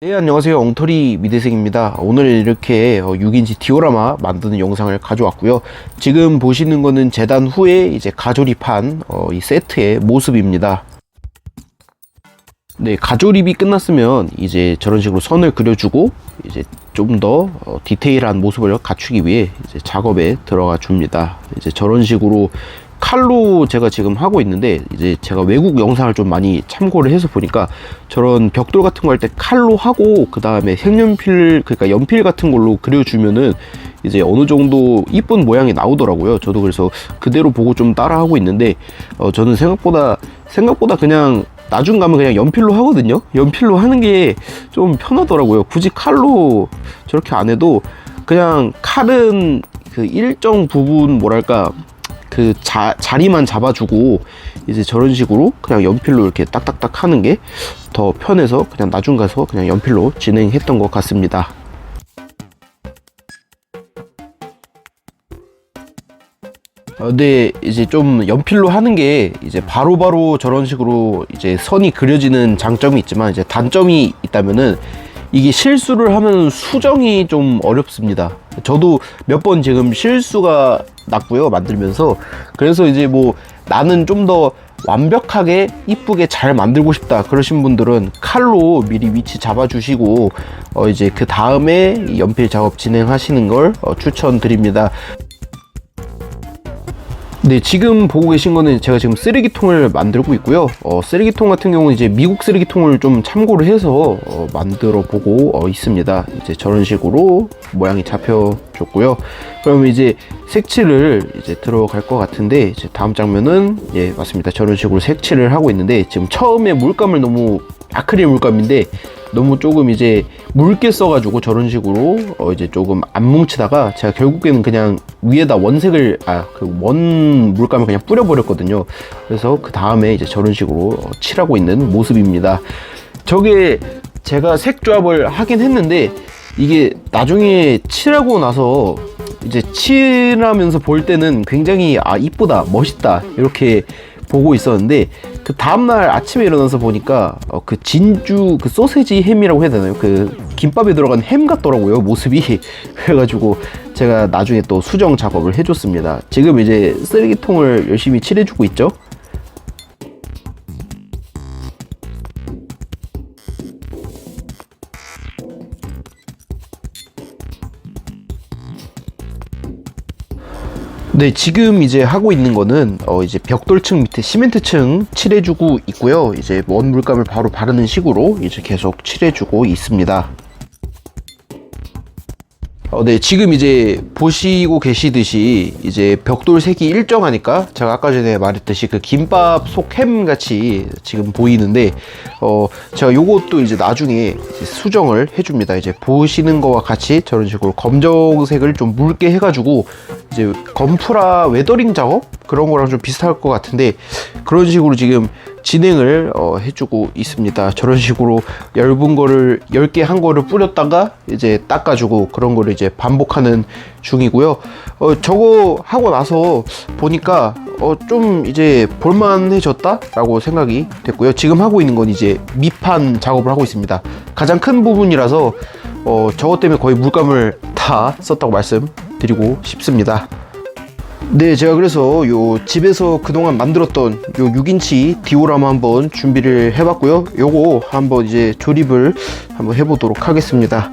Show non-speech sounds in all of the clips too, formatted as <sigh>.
네 안녕하세요. 엉터리 미대생입니다. 오늘 이렇게 6인치 디오라마 만드는 영상을 가져왔고요. 지금 보시는 거는 재단 후에 이제 가조립한 어, 이 세트의 모습입니다. 네 가조립이 끝났으면 이제 저런 식으로 선을 그려주고 이제 좀 더 디테일한 모습을 갖추기 위해 이제 작업에 들어가 줍니다. 이제 저런 식으로 칼로 제가 지금 하고 있는데 이제 제가 외국 영상을 좀 많이 참고를 해서 보니까 저런 벽돌 같은 거 할 때 칼로 하고 그 다음에 색연필 그러니까 연필 같은 걸로 그려주면은 이제 어느 정도 이쁜 모양이 나오더라고요. 저도 그래서 그대로 보고 좀 따라 하고 있는데 어 저는 생각보다 생각보다 그냥 나중 가면 그냥 연필로 하거든요. 연필로 하는 게 좀 편하더라고요. 굳이 칼로 저렇게 안 해도 그냥 칼은 그 일정 부분 뭐랄까 그 자, 자리만 잡아주고 이제 저런 식으로 그냥 연필로 이렇게 딱딱딱 하는 게 더 편해서 그냥 나중 가서 그냥 연필로 진행했던 것 같습니다. 어, 근데 이제 좀 연필로 하는 게 이제 바로 바로 저런 식으로 이제 선이 그려지는 장점이 있지만 이제 단점이 있다면은 이게 실수를 하면 수정이 좀 어렵습니다. 저도 몇 번 지금 실수가 났고요 만들면서 그래서 이제 뭐 나는 좀 더 완벽하게 이쁘게 잘 만들고 싶다 그러신 분들은 칼로 미리 위치 잡아 주시고 어 이제 그 다음에 연필 작업 진행하시는 걸 어 추천드립니다. 네, 지금 보고 계신 거는 제가 지금 쓰레기통을 만들고 있고요. 어, 쓰레기통 같은 경우는 이제 미국 쓰레기통을 좀 참고를 해서 어, 만들어 보고 어, 있습니다. 이제 저런 식으로 모양이 잡혀졌고요. 그러면 이제 색칠을 이제 들어갈 것 같은데 이제 다음 장면은 예 맞습니다. 저런 식으로 색칠을 하고 있는데 지금 처음에 물감을 너무 아크릴 물감인데 너무 조금 이제 묽게 써가지고 저런 식으로 어 이제 조금 안 뭉치다가 제가 결국에는 그냥 위에다 원색을 아그원 물감을 그냥 뿌려버렸거든요. 그래서 그 다음에 이제 저런 식으로 어 칠하고 있는 모습입니다. 저게 제가 색 조합을 하긴 했는데 이게 나중에 칠하고 나서 이제 칠하면서 볼 때는 굉장히 아 이쁘다 멋있다 이렇게 보고 있었는데 그 다음날 아침에 일어나서 보니까 어, 그 진주 그 소세지 햄이라고 해야 되나요? 그 김밥에 들어간 햄 같더라고요 모습이 <laughs> 그래가지고 제가 나중에 또 수정 작업을 해줬습니다. 지금 이제 쓰레기통을 열심히 칠해주고 있죠. 네, 지금 이제 하고 있는 거는 어 이제 벽돌층 밑에 시멘트층 칠해주고 있고요. 이제 원 물감을 바로 바르는 식으로 이제 계속 칠해주고 있습니다. 어, 네, 지금 이제 보시고 계시듯이 이제 벽돌 색이 일정하니까 제가 아까 전에 말했듯이 그 김밥 속햄 같이 지금 보이는데 어, 제가 요것도 이제 나중에 이제 수정을 해줍니다. 이제 보시는 거와 같이 저런 식으로 검정색을 좀 묽게 해가지고 이제 건프라 웨더링 작업 그런 거랑 좀 비슷할 것 같은데 그런 식으로 지금 진행을 어, 해주고 있습니다. 저런 식으로 얇은 거를 10개 한 거를 뿌렸다가 이제 닦아주고 그런 거를 이제 반복하는 중이고요. 어, 저거 하고 나서 보니까 어, 좀 이제 볼만해졌다라고 생각이 됐고요. 지금 하고 있는 건 이제 밑판 작업을 하고 있습니다. 가장 큰 부분이라서 어, 저것 때문에 거의 물감을 다 썼다고 말씀 드리고 싶습니다. 네, 제가 그래서 요 집에서 그동안 만들었던 요 6인치 디오라마 한번 준비를 해봤고요. 요거 한번 이제 조립을 한번 해보도록 하겠습니다.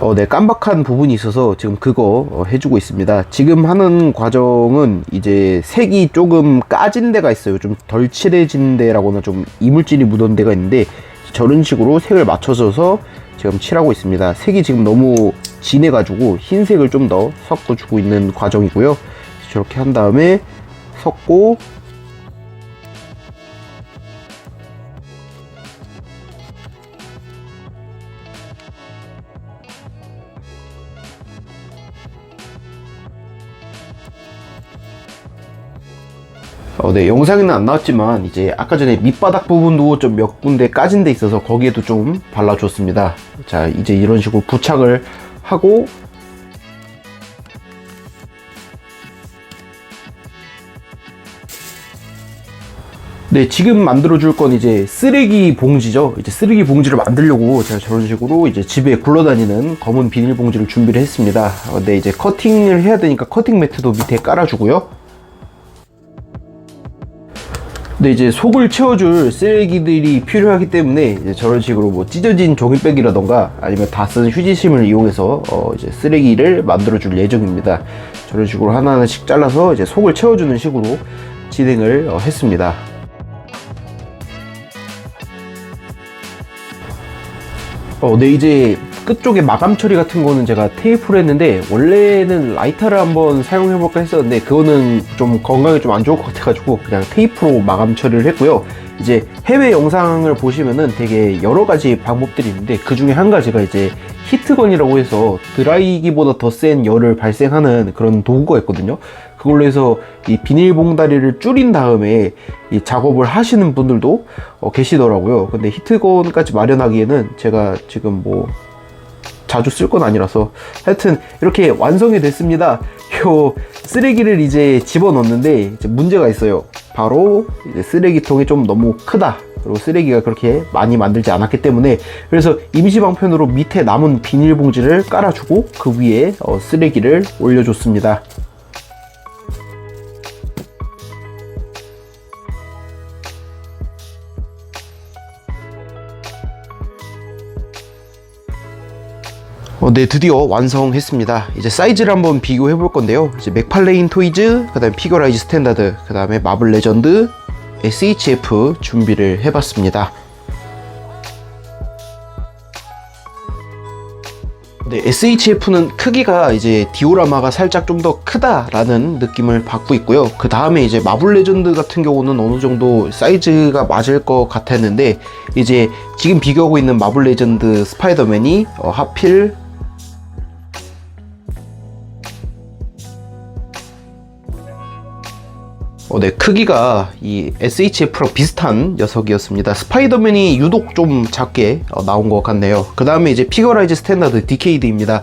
어, 네, 깜박한 부분이 있어서 지금 그거 어, 해주고 있습니다. 지금 하는 과정은 이제 색이 조금 까진 데가 있어요. 좀 덜 칠해진 데라거나 좀 이물질이 묻은 데가 있는데 저런 식으로 색을 맞춰줘서 지금 칠하고 있습니다. 색이 지금 너무 진해가지고 흰색을 좀 더 섞어주고 있는 과정이고요. 저렇게 한 다음에 섞고 어, 네, 영상에는 안 나왔지만 이제 아까 전에 밑바닥 부분도 좀 몇 군데 까진 데 있어서 거기에도 좀 발라줬습니다. 자, 이제 이런 식으로 부착을 하고 네, 지금 만들어줄 건 이제 쓰레기 봉지죠. 이제 쓰레기 봉지를 만들려고 제가 저런 식으로 이제 집에 굴러다니는 검은 비닐 봉지를 준비를 했습니다. 어, 네, 이제 커팅을 해야 되니까 커팅 매트도 밑에 깔아주고요. 네, 이제 속을 채워줄 쓰레기들이 필요하기 때문에 저런 식으로 뭐 찢어진 종이백이라던가 아니면 다 쓴 휴지심을 이용해서 어 이제 쓰레기를 만들어 줄 예정입니다. 저런 식으로 하나하나씩 잘라서 이제 속을 채워주는 식으로 진행을 어, 했습니다. 어, 네, 이제 끝쪽에 마감 처리 같은 거는 제가 테이프로 했는데, 원래는 라이터를 한번 사용해 볼까 했었는데, 그거는 좀 건강에 좀 안 좋을 것 같아가지고, 그냥 테이프로 마감 처리를 했고요. 이제 해외 영상을 보시면은 되게 여러 가지 방법들이 있는데, 그 중에 한 가지가 이제 히트건이라고 해서 드라이기보다 더 센 열을 발생하는 그런 도구가 있거든요. 그걸로 해서 이 비닐봉다리를 줄인 다음에 이 작업을 하시는 분들도 어, 계시더라고요. 근데 히트건까지 마련하기에는 제가 지금 뭐 자주 쓸 건 아니라서 하여튼 이렇게 완성이 됐습니다. 요 쓰레기를 이제 집어 넣는데 이제 문제가 있어요. 바로 쓰레기통이 좀 너무 크다. 그리고 쓰레기가 그렇게 많이 만들지 않았기 때문에 그래서 임시 방편으로 밑에 남은 비닐봉지를 깔아주고 그 위에 어, 쓰레기를 올려줬습니다. 어, 네, 드디어 완성했습니다. 이제 사이즈를 한번 비교해 볼 건데요. 이제 맥팔레인 토이즈, 그 다음에 피겨라이즈 스탠다드, 그 다음에 마블 레전드, SHF 준비를 해봤습니다. 네, SHF는 크기가 이제 디오라마가 살짝 좀 더 크다라는 느낌을 받고 있고요. 그 다음에 이제 마블 레전드 같은 경우는 어느 정도 사이즈가 맞을 것 같았는데 이제 지금 비교하고 있는 마블 레전드 스파이더맨이 어, 하필 어, 네, 크기가 이 SHF랑 비슷한 녀석이었습니다. 스파이더맨이 유독 좀 작게 어, 나온 것 같네요. 그 다음에 이제 피겨라이즈 스탠다드 디케이드입니다.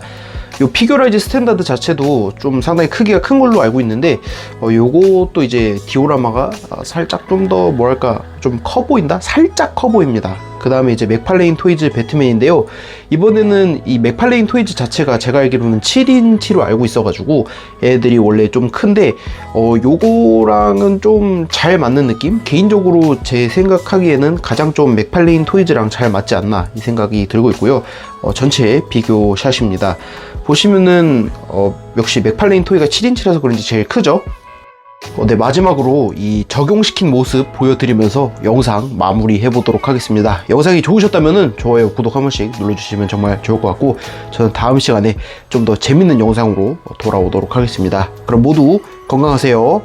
요 피겨라이즈 스탠다드 자체도 좀 상당히 크기가 큰 걸로 알고 있는데 어, 요것도 이제 디오라마가 어, 살짝 좀 더 뭐랄까 좀 커 보인다? 살짝 커 보입니다. 그 다음에 이제 맥팔레인 토이즈 배트맨인데요. 이번에는 이 맥팔레인 토이즈 자체가 제가 알기로는 7인치로 알고 있어가지고 애들이 원래 좀 큰데 어 요거랑은 좀 잘 맞는 느낌? 개인적으로 제 생각하기에는 가장 좀 맥팔레인 토이즈랑 잘 맞지 않나 이 생각이 들고 있고요. 어, 전체 비교 샷입니다. 보시면은 어, 역시 맥팔레인 토이가 7인치라서 그런지 제일 크죠? 어, 네, 마지막으로 이 적용시킨 모습 보여드리면서 영상 마무리해 보도록 하겠습니다. 영상이 좋으셨다면 좋아요, 구독 한 번씩 눌러주시면 정말 좋을 것 같고 저는 다음 시간에 좀 더 재밌는 영상으로 돌아오도록 하겠습니다. 그럼 모두 건강하세요.